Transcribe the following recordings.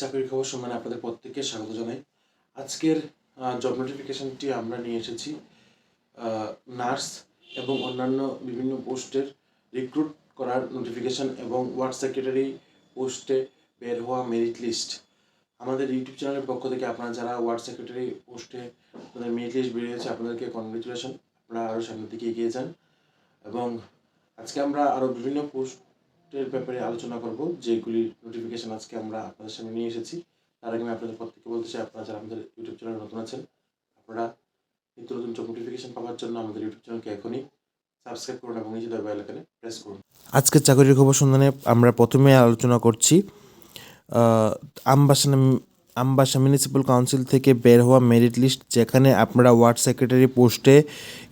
চাকরির খবর সম্মানে আপনাদের প্রত্যেককে স্বাগত জানাই। আজকের জব নোটিফিকেশনটি আমরা নিয়ে এসেছি নার্স এবং অন্যান্য বিভিন্ন পোস্টের রিক্রুট করার নোটিফিকেশন এবং ওয়ার্ড সেক্রেটারি পোস্টে বের হওয়া মেরিট লিস্ট আমাদের ইউটিউব চ্যানেলের পক্ষ থেকে আপনারা যারা ওয়ার্ড সেক্রেটারি পোস্টে আপনাদের মেরিট লিস্ট বেরিয়েছে, আপনাদেরকে কনগ্রেচুলেশন আপনারা আরও সামনের দিকে এগিয়ে যান। এবং আজকে আমরা আরও বিভিন্ন পোস্টের ব্যাপারে আলোচনা করব, যেগুলির নোটিফিকেশন আজকে আমরা আপনাদের সামনে নিয়ে এসেছি। তার আগে আমি আপনাদের প্রত্যেককে বলতে চাই, আপনারা যারা আমাদের ইউটিউব চ্যানেলে নতুন আছেন, আপনারা নিত্য নতুন নোটিফিকেশন পাওয়ার জন্য আমাদের ইউটিউব চ্যানেলকে এখনই সাবস্ক্রাইব করুন এবং নিচে বেল আইকনে প্রেস করুন। আজকের চাকরির খবর সন্ধানে আমরা প্রথমে আলোচনা করছি আমবাসা আমবাসা মিউনিসিপ্যাল কাউন্সিল থেকে বের হওয়া মেরিট লিস্ট যেখানে আপনারা ওয়ার্ড সেক্রেটারি পোস্টে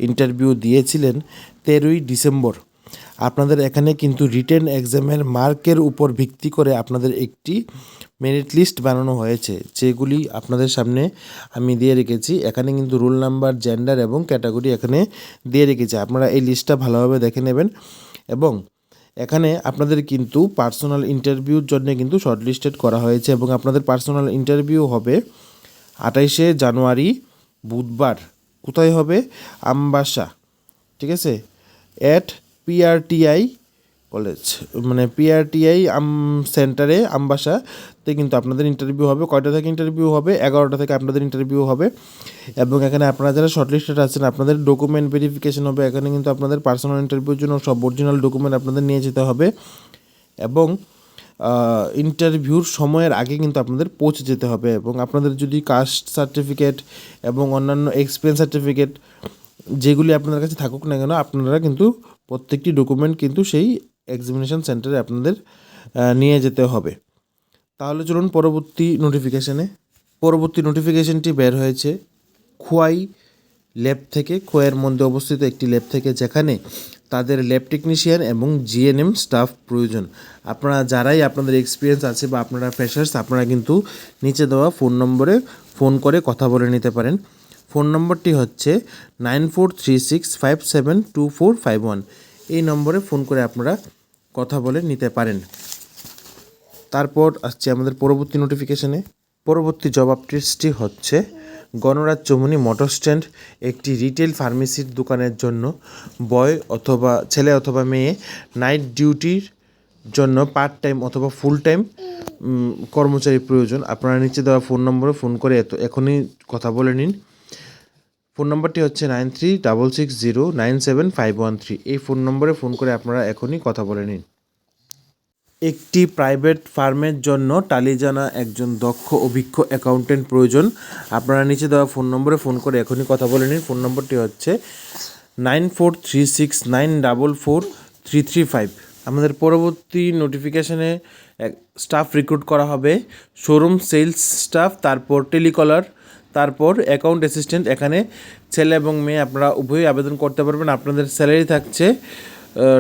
ইন্টারভিউ দিয়েছিলেন তেরোই ডিসেম্বর। আপনাদের এখানে কিন্তু রিটেন এক্সামের মার্কের উপর ভিত্তি করে আপনাদের একটি মেরিট লিস্ট বানানো হয়েছে, যেগুলি আপনাদের সামনে আমি দিয়ে রেখেছি। এখানে কিন্তু রোল নাম্বার জেন্ডার এবং ক্যাটাগরি এখানে দিয়ে রেখেছি। আপনারা এই লিস্টটা ভালোভাবে দেখে নেবেন এবং এখানে আপনাদের কিন্তু পার্সোনাল ইন্টারভিউর জন্য কিন্তু শর্টলিস্টেড করা হয়েছে এবং আপনাদের পার্সোনাল ইন্টারভিউ হবে আঠাইশে জানুয়ারি, বুধবার। কোথায় হবে? আমবাসা, ঠিক আছে? অ্যাট পিআরটিআই কলেজ মানে পিআরটিআই আম সেন্টারে, আমবাসাতে কিন্তু আপনাদের ইন্টারভিউ হবে। কয়টা থেকে ইন্টারভিউ হবে? এগারোটা থেকে আপনাদের ইন্টারভিউ হবে। এবং এখানে আপনারা যারা শর্টলিস্টেড আছেন, আপনাদের ডকুমেন্ট ভেরিফিকেশন হবে। এখানে কিন্তু আপনাদের পার্সোনাল ইন্টারভিউর জন্য সব অরিজিনাল ডকুমেন্ট আপনাদের নিয়ে যেতে হবে। এবং ইন্টারভিউর সময়ের আগে কিন্তু আপনাদের পৌঁছে যেতে হবে। এবং আপনাদের যদি কাস্ট সার্টিফিকেট এবং অন্যান্য এক্সপিরিয়েন্স সার্টিফিকেট যেগুলি আপনাদের কাছে থাকুক না কেন, আপনারা কিন্তু প্রত্যেকটি ডকুমেন্ট কিন্তু সেই এক্সামিনেশন সেন্টারে আপনাদের নিয়ে যেতে হবে। তাহলে চলুন পরবর্তী নোটিফিকেশানে পরবর্তী নোটিফিকেশনটি বের হয়েছে খোয়াই ল্যাব থেকে। খোয়াইয়ের মধ্যে অবস্থিত একটি ল্যাব থেকে, যেখানে তাদের ল্যাব টেকনিশিয়ান এবং জিএনএম স্টাফ প্রয়োজন। আপনারা যারাই আপনাদের এক্সপিরিয়েন্স আছে বা আপনারা ফ্রেশার্স আপনারা কিন্তু নিচে দেওয়া ফোন নম্বরে ফোন করে কথা বলে নিতে পারেন। ফোন নম্বরটি হচ্ছে nine four three six five seven two four five one. এই নম্বরে ফোন করে আপনারা কথা বলে নিতে পারেন। তারপর আসছে আমাদের পরবর্তী নোটিফিকেশনে পরবর্তী জব আপডেটসটি হচ্ছে গণরাজ চৌমনি মোটর স্ট্যান্ড, একটি রিটেল ফার্মেসির দোকানের জন্য বয় অথবা ছেলে অথবা মেয়ে নাইট ডিউটির জন্য পার্ট টাইম অথবা ফুল টাইম কর্মচারী প্রয়োজন। আপনারা নিচে দেওয়া ফোন নম্বরে ফোন করে এত, এখনই কথা বলে নিন। ফোন নম্বরটি হচ্ছে nine three double six zero nine seven five one three. এই ফোন নম্বরে ফোন করে আপনারা এখনই কথা বলে নিন। একটি প্রাইভেট ফার্মের জন্য টালি জানা একজন দক্ষ অভিজ্ঞ অ্যাকাউন্টেন্ট প্রয়োজন। আপনারা নিচে দেওয়া ফোন নম্বরে ফোন করে এখনই কথা বলে নিন। ফোন নম্বরটি হচ্ছে nine four three six nine double four three three five. আমাদের পরবর্তী নোটিফিকেশনে স্টাফ রিক্রুট করা হবে। শোরুম সেলস স্টাফ, তারপর টেলিকলার তারপর অ্যাকাউন্ট অ্যাসিস্ট্যান্ট এখানে ছেলে এবং মেয়ে আপনারা উভয়ই আবেদন করতে পারবেন। আপনাদের স্যালারি থাকছে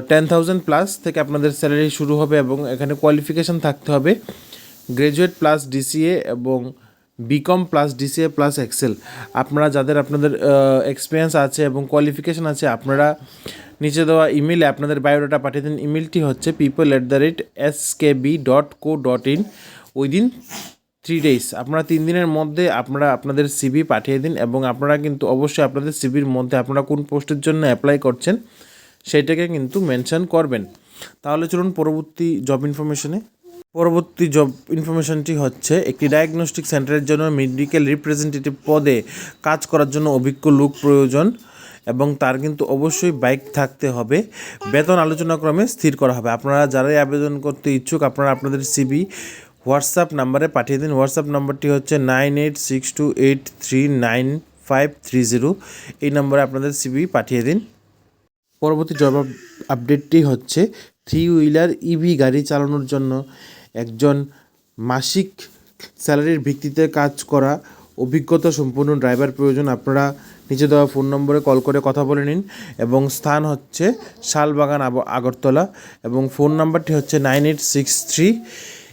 টেন থাউজেন্ড প্লাস থেকে আপনাদের স্যালারি শুরু হবে এবং এখানে কোয়ালিফিকেশান থাকতে হবে। গ্র্যাজুয়েট প্লাস ডিসিএ এবং BCom plus DCA plus Excel আপনারা যাদের আপনাদের এক্সপিরিয়েন্স আছে এবং কোয়ালিফিকেশান আছে, আপনারা নিচে দেওয়া ইমেলে আপনাদের বায়োডাটা পাঠিয়ে দিন। ইমেলটি হচ্ছে people at the rate S K B dot co dot in within three days আপনারা তিন দিনের মধ্যে আপনারা আপনাদের সিভি পাঠিয়ে দিন এবং আপনারা কিন্তু অবশ্যই আপনাদের সিভির মধ্যে আপনারা কোন পোস্টের জন্য অ্যাপ্লাই করছেন সেটাকে কিন্তু মেনশন করবেন। তাহলে চলুন পরবর্তী জব ইনফরমেশনে পরবর্তী জব ইনফরমেশনটি হচ্ছে, একটি ডায়াগনস্টিক সেন্টারের জন্য মেডিকেল রিপ্রেজেন্টেটিভ পদে কাজ করার জন্য অভিজ্ঞ লোক প্রয়োজন এবং তার কিন্তু অবশ্যই বাইক থাকতে হবে। বেতন আলোচনাক্রমে স্থির করা হবে। আপনারা যারাই আবেদন করতে ইচ্ছুক, আপনারা আপনাদের সিবি হোয়াটসঅ্যাপ নাম্বারে পাঠিয়ে দিন। হোয়াটসঅ্যাপ নাম্বারটি হচ্ছে nine eight six two eight three nine five three zero. এই নম্বরে আপনাদের সিবি পাঠিয়ে দিন। পরবর্তী জব আপডেটটি হচ্ছে থ্রি হুইলার ইভি গাড়ি চালানোর জন্য একজন মাসিক স্যালারির ভিত্তিতে কাজ করা অভিজ্ঞতা সম্পূর্ণ ড্রাইভার প্রয়োজন। আপনারা নিচে দেওয়া ফোন নম্বরে কল করে কথা বলে নিন এবং স্থান হচ্ছে শালবাগান আগরতলা এবং ফোন নাম্বারটি হচ্ছে nine eight six three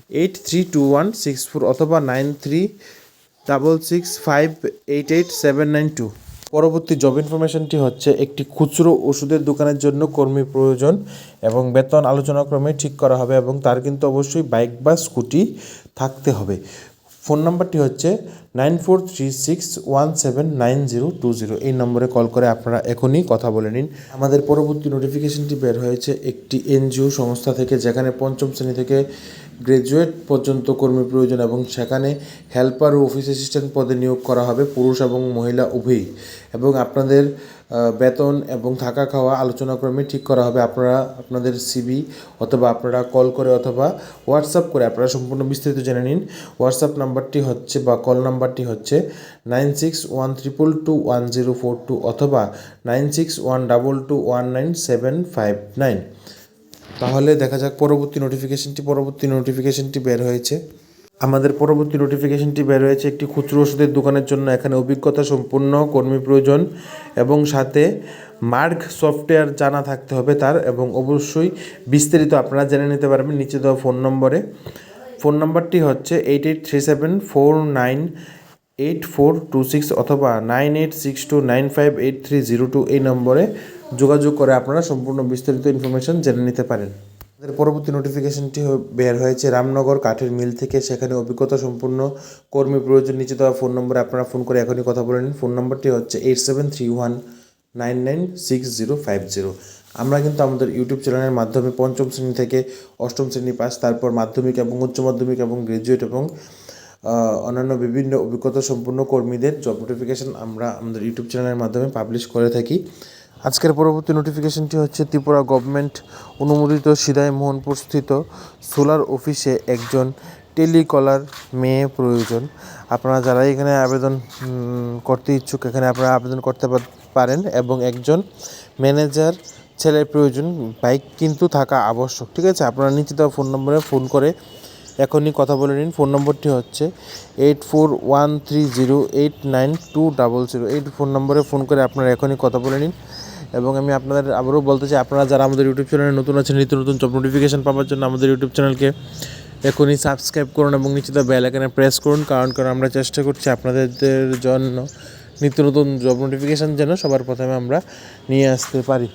eight three two one six four অথবা nine three double six five eight eight seven nine two পরবর্তী জব ইনফরমেশনটি হচ্ছে একটি খুচরো ওষুধের দোকানের জন্য কর্মী প্রয়োজন এবং বেতন আলোচনাক্রমে ঠিক করা হবে এবং তার কিন্তু অবশ্যই বাইক বা স্কুটি থাকতে হবে। ফোন নাম্বারটি হচ্ছে nine four three six one seven nine zero two zero এই নম্বরে কল করে আপনারা এখনই কথা বলে নিন। আমাদের পরবর্তী নোটিফিকেশনটি বের হয়েছে একটি এনজিও সংস্থা থেকে, যেখানে পঞ্চম শ্রেণি থেকে গ্রাজুয়েট পর্যন্ত কর্মী প্রয়োজন এবং সেখানে হেল্পার ও অফিস অ্যাসিস্ট্যান্ট পদে নিয়োগ করা হবে পুরুষ এবং মহিলা উভয়ই। এবং আপনাদের বেতন এবং থাকা খাওয়া আলোচনাক্রমে ঠিক করা হবে। আপনারা আপনাদের সিবি অথবা আপনারা কল করে অথবা হোয়াটসঅ্যাপ করে আপনারা সম্পূর্ণ বিস্তারিত জেনে নিন। হোয়াটসঅ্যাপ নাম্বারটি হচ্ছে বা কল নাম্বারটি হচ্ছে nine six one triple two one zero four two অথবা nine six one double two one nine seven five nine তাহলে দেখা যাক পরবর্তী নোটিফিকেশনটি পরবর্তী নোটিফিকেশনটি বের হয়েছে। আমাদের পরবর্তী নোটিফিকেশনটি বের হয়েছে একটি খুচরো ওষুধের দোকানের জন্য। এখানে অভিজ্ঞতা সম্পন্ন, কর্মী প্রয়োজন এবং সাথে মার্ক সফটওয়্যার জানা থাকতে হবে তার এবং অবশ্যই বিস্তারিত আপনারা জেনে নিতে পারবেন নিচে দেওয়া ফোন নম্বরে। ফোন নম্বরটি হচ্ছে eight eight three seven four nine eight four two six অথবা nine eight six two nine five eight three zero two এই নম্বরে। যোগাযোগ করে আপনারা সম্পূর্ণ বিস্তারিত ইনফরমেশন জেনে নিতে পারেন। আমাদের পরবর্তী নোটিফিকেশনটি বের হয়েছে রামনগর কাঠের মিল থেকে। সেখানে অভিজ্ঞতা সম্পূর্ণ, কর্মী প্রয়োজন, নিচে দেওয়া ফোন নম্বরে আপনারা ফোন করে এখনই কথা বলে নিন। ফোন নম্বরটি হচ্ছে eight seven three one nine nine six zero five zero আমরা কিন্তু আমাদের ইউটিউব চ্যানেলের মাধ্যমে পঞ্চম শ্রেণি থেকে অষ্টম শ্রেণি পাস, তারপর মাধ্যমিক এবং উচ্চ মাধ্যমিক এবং গ্রাজুয়েট এবং অন্যান্য বিভিন্ন অভিজ্ঞতা সম্পন্ন কর্মীদের জব নোটিফিকেশন আমরা আমাদের ইউটিউব চ্যানেলের মাধ্যমে পাবলিশ করে থাকি। আজকের পরবর্তী নোটিফিকেশনটি হচ্ছে ত্রিপুরা গভর্নমেন্ট অনুমোদিত সিদাই মোহনপুর স্থিত সোলার অফিসে একজন টেলিকলার মেয়ে প্রয়োজন। আপনারা যারা এখানে আবেদন করতে ইচ্ছুক, এখানে আপনারা আবেদন করতে পারেন এবং একজন ম্যানেজার ছেলের প্রয়োজন বাইক কিন্তু থাকা আবশ্যক, ঠিক আছে? আপনারা নিচে দেওয়া ফোন নম্বরে ফোন করে এখনই কথা বলে নিন। ফোন নম্বরটি হচ্ছে eight four one three zero eight nine two double zero এই ফোন নম্বরে ফোন করে আপনারা এখনই কথা বলে নিন এবং আমি আপনাদের আবারও বলতে চাই, আপনারা যারা আমাদের ইউটিউব চ্যানেলে নতুন আছেন, নিত্য নতুন জব নোটিফিকেশান পাওয়ার জন্য আমাদের ইউটিউব চ্যানেলকে এখনই সাবস্ক্রাইব করুন এবং নিশ্চিত বেল প্রেস করুন, কারণ কারণ আমরা চেষ্টা করছি আপনাদের জন্য নিত্য নতুন জব নোটিফিকেশান যেন সবার প্রথমে আমরা নিয়ে আসতে পারি।